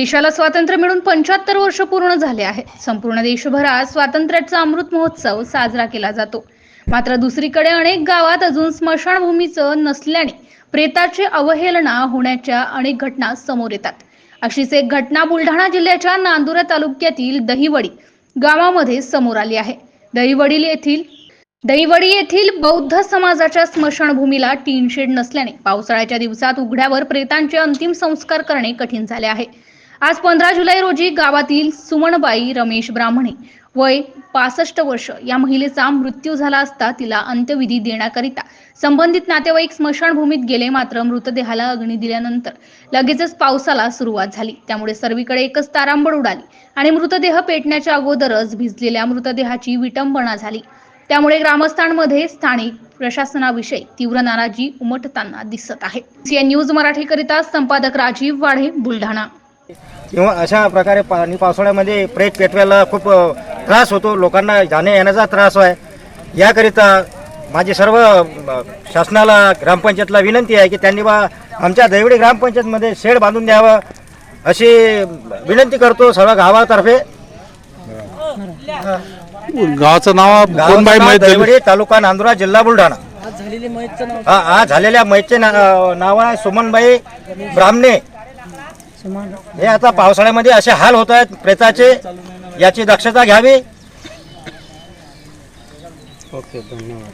देशाला स्वातंत्र्य मिळून पंच्याहत्तर वर्ष पूर्ण झाले आहे. संपूर्ण देशभरात स्वातंत्र्याचा अमृत महोत्सव साजरा केला जातो. मात्र दुसरीकडे अनेक गावात अजून स्मशानभूमीचं नसल्याने प्रेताची अवहेलना होण्याच्या अनेक घटना समोर येतात. अशीच एक घटना बुलढाणा जिल्ह्याच्या नांदुरा तालुक्यातील दहिवडी गावामध्ये समोर आली आहे. दहिवडील येथील दहिवडी येथील बौद्ध समाजाच्या स्मशानभूमीला टीन शेड नसल्याने पावसाळ्याच्या दिवसात उघड्यावर प्रेतांचे अंतिम संस्कार करणे कठीण झाले आहे. आज पंधरा जुलै रोजी गावातील सुमनबाई रमेश ब्राह्मणे वय पासष्ट वर्ष या महिलेचा मृत्यू झाला असता तिला अंत्यविधी देण्याकरिता संबंधित नातेवाईक स्मशानभूमीत गेले. मात्र मृतदेहाला अग्नी दिल्यानंतर लगेचच पावसाला सुरुवात झाली. त्यामुळे सर्वीकडे एकच तारांबळ उडाली आणि मृतदेह पेटण्याच्या अगोदरच भिजलेल्या मृतदेहाची विटंबना झाली. त्यामुळे ग्रामस्थांमध्ये स्थानिक प्रशासनाविषयी तीव्र नाराजी उमटताना दिसत आहे. सीएन न्यूज मराठीकरिता संपादक राजीव वाढे बुलढाणा. किंवा अशा प्रकारे पाणी पावसाळ्यामध्ये प्रेत पेटवायला खूप त्रास होतो. लोकांना जाण्या येण्याचा त्रास आहे. याकरिता माझी सर्व शासनाला ग्रामपंचायतला विनंती आहे की त्यांनी बा आमच्या दैवडी ग्रामपंचायतमध्ये शेड बांधून द्यावं अशी विनंती करतो सर्व गावातर्फे. गावाचं नाव दैवडी तालुका नांदुरा जिल्हा बुलढाणा. आज झालेली मैतचं नाव हा झालेल्या मैचे नाव आहे सुमनबाई ब्राह्मणे. हे आता पावसाळ्यामध्ये असे हाल होत आहेत प्रेताचे. याची दक्षता घ्यावी. ओके धन्यवाद.